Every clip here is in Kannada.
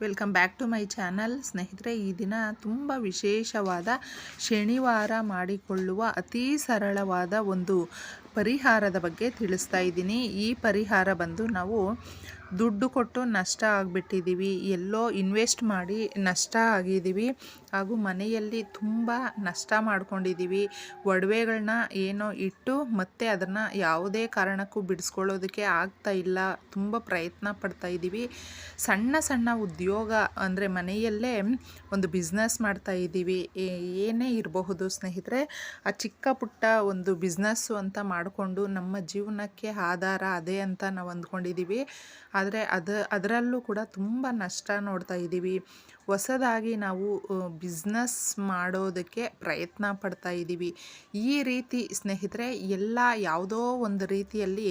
Welcome back to my channel. ಸ್ನೇಹಿತರೆ, ಈ ದಿನ ತುಂಬ ವಿಶೇಷವಾದ ಶನಿವಾರ ಮಾಡಿಕೊಳ್ಳುವ ಅತೀ ಸರಳವಾದ ಒಂದು ಪರಿಹಾರದ ಬಗ್ಗೆ ತಿಳಿಸ್ತಾ ಇದ್ದೀನಿ. ಈ ಪರಿಹಾರ ಬಂದು ನಾವು ದುಡ್ಡು ಕೊಟ್ಟು ನಷ್ಟ ಆಗಿಬಿಟ್ಟಿದ್ದೀವಿ. ಎಲ್ಲೋ ಇನ್ವೆಸ್ಟ್ ಮಾಡಿ ನಷ್ಟ ಆಗಿದ್ದೀವಿ. ಹಾಗೂ ಮನೆಯಲ್ಲಿ ತುಂಬ ನಷ್ಟ ಮಾಡ್ಕೊಂಡಿದ್ದೀವಿ. ಒಡವೆಗಳನ್ನ ಏನೋ ಇಟ್ಟು ಮತ್ತೆ ಅದನ್ನು ಯಾವುದೇ ಕಾರಣಕ್ಕೂ ಬಿಡಿಸ್ಕೊಳ್ಳೋದಕ್ಕೆ ಆಗ್ತಾ ಇಲ್ಲ. ತುಂಬ ಪ್ರಯತ್ನ ಪಡ್ತಾ ಇದ್ದೀವಿ. ಸಣ್ಣ ಸಣ್ಣ ಉದ್ಯೋಗ ಅಂದರೆ ಮನೆಯಲ್ಲೇ ಒಂದು ಬಿಸ್ನೆಸ್ ಮಾಡ್ತಾ ಇದ್ದೀವಿ. ಏನೇ ಇರಬಹುದು ಸ್ನೇಹಿತರೆ, ಆ ಚಿಕ್ಕ ಪುಟ್ಟ ಒಂದು ಬಿಸ್ನೆಸ್ಸು ಅಂತ ಮಾಡಿಕೊಂಡು ನಮ್ಮ ಜೀವನಕ್ಕೆ ಆಧಾರ ಅದೇ ಅಂತ ನಾವು ಅಂದ್ಕೊಂಡಿದ್ದೀವಿ. ಆದರೆ ಅದು, ಅದರಲ್ಲೂ ಕೂಡ ತುಂಬ ನಷ್ಟ ನೋಡ್ತಾ ಇದ್ದೀವಿ. ಹೊಸದಾಗಿ ನಾವು ಬಿಸ್ನೆಸ್ ಮಾಡೋದಕ್ಕೆ ಪ್ರಯತ್ನ ಪಡ್ತಾ ಇದ್ದೀವಿ. ಈ ರೀತಿ ಸ್ನೇಹಿತರೆ, ಎಲ್ಲ ಯಾವುದೋ ಒಂದು ರೀತಿಯಲ್ಲಿ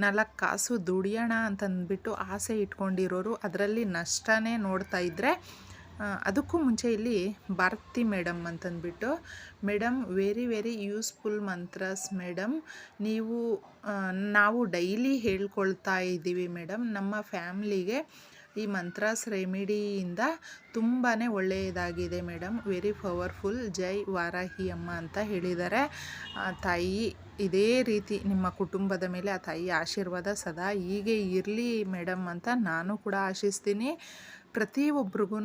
ನಾಲ್ಕು ಕಾಸು ದುಡಿಯೋಣ ಅಂತಂದ್ಬಿಟ್ಟು ಆಸೆ ಇಟ್ಕೊಂಡಿರೋರು ಅದರಲ್ಲಿ ನಷ್ಟನೇ ನೋಡ್ತಾ ಇದ್ದರೆ ಅದಕ್ಕೂ ಮುಂಚೆ ಇಲ್ಲಿ ಭಾರತಿ ಮೇಡಮ್ ಅಂತಂದ್ಬಿಟ್ಟು madam very very useful mantras madam ನೀವು ನಾವು ಡೈಲಿ ಹೇಳ್ಕೊಳ್ತಾ ಇದ್ದೀವಿ ಮೇಡಮ್ ನಮ್ಮ ಫ್ಯಾಮ್ಲಿಗೆ ಈ ಮಂತ್ರಾಸ್ ರೆಮಿಡಿಯಿಂದ ತುಂಬಾ ಒಳ್ಳೆಯದಾಗಿದೆ ಮೇಡಮ್ ವೆರಿ ಪವರ್ಫುಲ್ ಜೈ ವಾರಾಹಿ ಅಮ್ಮ ಅಂತ ಹೇಳಿದ್ದಾರೆ. ತಾಯಿ ಇದೇ ರೀತಿ ನಿಮ್ಮ ಕುಟುಂಬದ ಮೇಲೆ ಆ ತಾಯಿ ಆಶೀರ್ವಾದ ಸದಾ ಹೀಗೆ ಇರಲಿ ಮೇಡಮ್ ಅಂತ ನಾನು ಕೂಡ ಆಶಿಸ್ತೀನಿ. ಪ್ರತಿಯೊಬ್ರಿಗೂ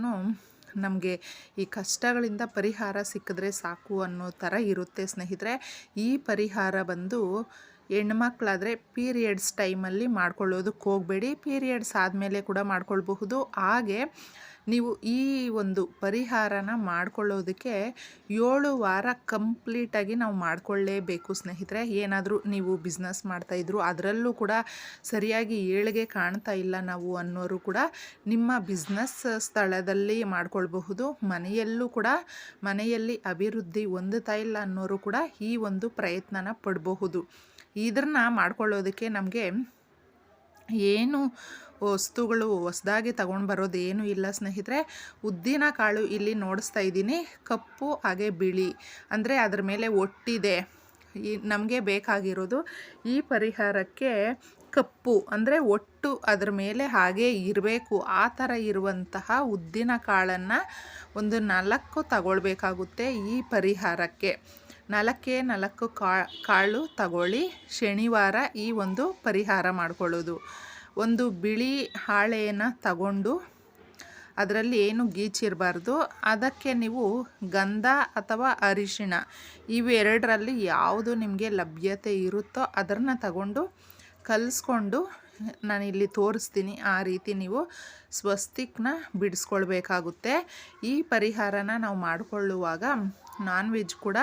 ನಮಗೆ ಈ ಕಷ್ಟಗಳಿಂದ ಪರಿಹಾರ ಸಿಕ್ಕಿದ್ರೆ ಸಾಕು ಅನ್ನೋ ಥರ ಇರುತ್ತೆ ಸ್ನೇಹಿತರೆ. ಈ ಪರಿಹಾರ ಬಂದು ಹೆಣ್ಮಕ್ಳಾದರೆ ಪೀರಿಯಡ್ಸ್ ಟೈಮಲ್ಲಿ ಮಾಡ್ಕೊಳ್ಳೋದಕ್ಕೆ ಹೋಗಬೇಡಿ. ಪೀರಿಯಡ್ಸ್ ಆದಮೇಲೆ ಕೂಡ ಮಾಡ್ಕೊಳ್ಬಹುದು. ಹಾಗೆ ನೀವು ಈ ಒಂದು ಪರಿಹಾರನ ಮಾಡ್ಕೊಳ್ಳೋದಕ್ಕೆ ಏಳು ವಾರ ಕಂಪ್ಲೀಟಾಗಿ ನಾವು ಮಾಡ್ಕೊಳ್ಳೇಬೇಕು ಸ್ನೇಹಿತರೆ. ಏನಾದರೂ ನೀವು ಬಿಸ್ನೆಸ್ ಮಾಡ್ತಾಯಿದ್ರು ಅದರಲ್ಲೂ ಕೂಡ ಸರಿಯಾಗಿ ಏಳಿಗೆ ಕಾಣ್ತಾ ಇಲ್ಲ ನಾವು ಅನ್ನೋರು ಕೂಡ ನಿಮ್ಮ ಬಿಸ್ನೆಸ್ ಸ್ಥಳದಲ್ಲಿ ಮಾಡ್ಕೊಳ್ಬಹುದು. ಮನೆಯಲ್ಲೂ ಕೂಡ, ಮನೆಯಲ್ಲಿ ಅಭಿವೃದ್ಧಿ ಹೊಂದುತ್ತಾ ಇಲ್ಲ ಅನ್ನೋರು ಕೂಡ ಈ ಒಂದು ಪ್ರಯತ್ನನ ಪಡಬಹುದು. ಇದನ್ನು ಮಾಡ್ಕೊಳ್ಳೋದಕ್ಕೆ ನಮಗೆ ಏನು ವಸ್ತುಗಳು ಹೊಸ್ದಾಗಿ ತಗೊಂಡು ಬರೋದು ಏನೂ ಇಲ್ಲ ಸ್ನೇಹಿತರೆ. ಉದ್ದಿನ ಕಾಳು ಇಲ್ಲಿ ನೋಡಿಸ್ತಾ ಇದ್ದೀನಿ. ಕಪ್ಪು, ಹಾಗೆ ಬಿಳಿ. ಅಂದರೆ ಅದ್ರ ಮೇಲೆ ಒಟ್ಟಿದೆ. ಈ ನಮಗೆ ಬೇಕಾಗಿರೋದು ಈ ಪರಿಹಾರಕ್ಕೆ ಕಪ್ಪು. ಅಂದರೆ ಒಟ್ಟು ಅದ್ರ ಮೇಲೆ ಹಾಗೆ ಇರಬೇಕು. ಆ ಥರ ಇರುವಂತಹ ಉದ್ದಿನ ಕಾಳನ್ನು ಒಂದು ನಾಲ್ಕು ತಗೊಳ್ಬೇಕಾಗುತ್ತೆ ಈ ಪರಿಹಾರಕ್ಕೆ. ನಾಲ್ಕೇ ನಾಲ್ಕು ಕಾಳು ತಗೊಳ್ಳಿ. ಶನಿವಾರ ಈ ಒಂದು ಪರಿಹಾರ ಮಾಡಿಕೊಳ್ಳೋದು. ಒಂದು ಬಿಳಿ ಹಾಳೆಯನ್ನು ತಗೊಂಡು ಅದರಲ್ಲಿ ಏನು ಗೀಚಿರಬಾರ್ದು. ಅದಕ್ಕೆ ನೀವು ಗಂಧ ಅಥವಾ ಅರಿಶಿಣ ಇವೆರಡರಲ್ಲಿ ಯಾವುದು ನಿಮಗೆ ಲಭ್ಯತೆ ಇರುತ್ತೋ ಅದನ್ನು ತಗೊಂಡು ಕಲಿಸ್ಕೊಂಡು ನಾನಿಲ್ಲಿ ತೋರಿಸ್ತೀನಿ. ಆ ರೀತಿ ನೀವು ಸ್ವಸ್ತಿಕ್ನ ಬಿಡಿಸ್ಕೊಳ್ಬೇಕಾಗುತ್ತೆ. ಈ ಪರಿಹಾರನ ನಾವು ಮಾಡಿಕೊಳ್ಳುವಾಗ ನಾನ್ ವೆಜ್ ಕೂಡ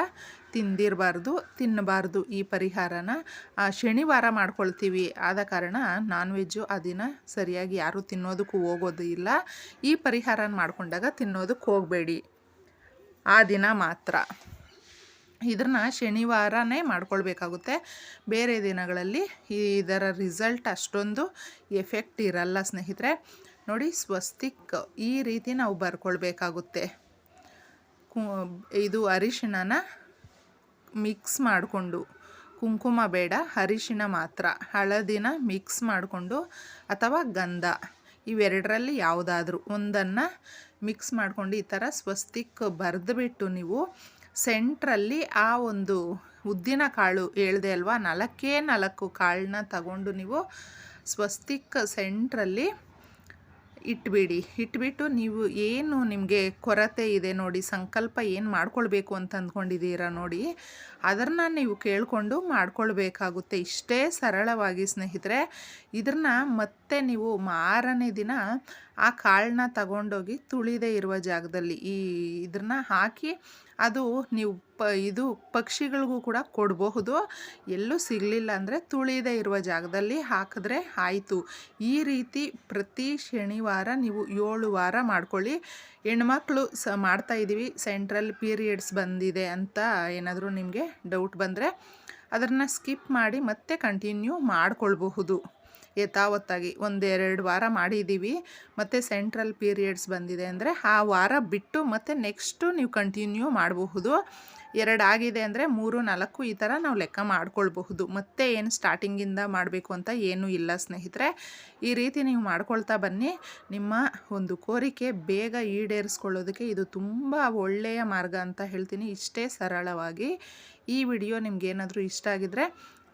ತಿಂದಿರಬಾರ್ದು, ತಿನ್ನಬಾರ್ದು ಈ ಪರಿಹಾರನ. ಶನಿವಾರ ಮಾಡ್ಕೊಳ್ತೀವಿ. ಆದ ಕಾರಣ ನಾನ್ ವೆಜ್ಜು ಆ ದಿನ ಸರಿಯಾಗಿ ಯಾರೂ ತಿನ್ನೋದಕ್ಕೂ ಹೋಗೋದು ಇಲ್ಲ. ಈ ಪರಿಹಾರನ ಮಾಡಿಕೊಂಡಾಗ ತಿನ್ನೋದಕ್ಕೆ ಹೋಗಬೇಡಿ. ಆ ದಿನ ಮಾತ್ರ. ಇದನ್ನ ಶನಿವಾರನೇ ಮಾಡ್ಕೊಳ್ಬೇಕಾಗುತ್ತೆ. ಬೇರೆ ದಿನಗಳಲ್ಲಿ ಇದರ ರಿಸಲ್ಟ್ ಅಷ್ಟೊಂದು ಎಫೆಕ್ಟ್ ಇರಲ್ಲ ಸ್ನೇಹಿತರೆ. ನೋಡಿ, ಸ್ವಸ್ತಿಕ್ ಈ ರೀತಿ ನಾವು ಬರ್ಕೊಳ್ಬೇಕಾಗುತ್ತೆ. ಇದು ಅರಿಶಿಣನ ಮಿಕ್ಸ್ ಮಾಡಿಕೊಂಡು, ಕುಂಕುಮ ಬೇಡ, ಅರಿಶಿಣ ಮಾತ್ರ. ಹಳದಿನ ಮಿಕ್ಸ್ ಮಾಡಿಕೊಂಡು ಅಥವಾ ಗಂಧ, ಇವೆರಡರಲ್ಲಿ ಯಾವುದಾದ್ರೂ ಒಂದನ್ನು ಮಿಕ್ಸ್ ಮಾಡ್ಕೊಂಡು ಈ ಥರ ಸ್ವಸ್ತಿಕ್ ಬರೆದುಬಿಟ್ಟು ನೀವು ಸೆಂಟ್ರಲ್ಲಿ ಆ ಒಂದು ಉದ್ದಿನ ಕಾಳು ಹೇಳ್ದೆ ಅಲ್ವಾ, ನಾಲ್ಕೇ ನಾಲ್ಕು ಕಾಳನ್ನ ತಗೊಂಡು ನೀವು ಸ್ವಸ್ತಿಕ್ ಸೆಂಟ್ರಲ್ಲಿ ಇಟ್ಬಿಡಿ. ಇಟ್ಬಿಟ್ಟು ನೀವು ಏನು ನಿಮಗೆ ಕೊರತೆ ಇದೆ ನೋಡಿ, ಸಂಕಲ್ಪ ಏನು ಮಾಡ್ಕೊಳ್ಬೇಕು ಅಂತ ಅಂದ್ಕೊಂಡಿದ್ದೀರಾ ನೋಡಿ ಅದನ್ನು ನೀವು ಕೇಳಿಕೊಂಡು ಮಾಡ್ಕೊಳ್ಬೇಕಾಗುತ್ತೆ. ಇಷ್ಟೇ ಸರಳವಾಗಿ ಸ್ನೇಹಿತರೆ ಇದನ್ನ ಮತ್ತೆ ನೀವು ಮಾರನೇ ದಿನ ಆ ಕಾಳನ್ನ ತಗೊಂಡೋಗಿ ತುಳಿದೇ ಇರುವ ಜಾಗದಲ್ಲಿ ಈ ಇದನ್ನ ಹಾಕಿ ಅದು ನೀವು ಪ, ಇದು ಪಕ್ಷಿಗಳಿಗೂ ಕೂಡ ಕೊಡಬಹುದು. ಎಲ್ಲೂ ಸಿಗಲಿಲ್ಲ ಅಂದರೆ ತುಳಿದೇ ಇರುವ ಜಾಗದಲ್ಲಿ ಹಾಕಿದ್ರೆ ಆಯಿತು. ಈ ರೀತಿ ಪ್ರತಿ ಶನಿವಾರ ನೀವು ಏಳು ವಾರ ಮಾಡ್ಕೊಳ್ಳಿ. ಹೆಣ್ಮಕ್ಳು ಸ, ಮಾಡ್ತಾ ಇದ್ದೀವಿ. ಸೆಂಟ್ರಲ್ ಪೀರಿಯಡ್ಸ್ ಬಂದಿದೆ ಅಂತ ಏನಾದರೂ ನಿಮಗೆ ಡೌಟ್ ಬಂದರೆ ಅದನ್ನು ಸ್ಕಿಪ್ ಮಾಡಿ ಮತ್ತೆ ಕಂಟಿನ್ಯೂ ಮಾಡ್ಕೊಳ್ಬಹುದು. ಯಥಾವತ್ತಾಗಿ ಒಂದೆರಡು ವಾರ ಮಾಡಿದ್ದೀವಿ. ಮತ್ತು ಸೆಂಟ್ರಲ್ ಪೀರಿಯಡ್ಸ್ ಬಂದಿದೆ ಅಂದರೆ ಆ ವಾರ ಬಿಟ್ಟು ಮತ್ತು ನೆಕ್ಸ್ಟು ನೀವು ಕಂಟಿನ್ಯೂ ಮಾಡಬಹುದು. ಎರಡು ಆಗಿದೆ ಅಂದರೆ ಮೂರು, ನಾಲ್ಕು ಈ ಥರ ನಾವು ಲೆಕ್ಕ ಮಾಡ್ಕೊಳ್ಬಹುದು. ಮತ್ತೆ ಏನು ಸ್ಟಾರ್ಟಿಂಗಿಂದ ಮಾಡಬೇಕು ಅಂತ ಏನೂ ಇಲ್ಲ ಸ್ನೇಹಿತರೆ. ಈ ರೀತಿ ನೀವು ಮಾಡ್ಕೊಳ್ತಾ ಬನ್ನಿ. ನಿಮ್ಮ ಒಂದು ಕೋರಿಕೆ ಬೇಗ ಈಡೇರಿಸ್ಕೊಳ್ಳೋದಕ್ಕೆ ಇದು ತುಂಬ ಒಳ್ಳೆಯ ಮಾರ್ಗ ಅಂತ ಹೇಳ್ತೀನಿ. ಇಷ್ಟೇ ಸರಳವಾಗಿ ಈ ವಿಡಿಯೋ ನಿಮಗೇನಾದರೂ ಇಷ್ಟ ಆಗಿದ್ರೆ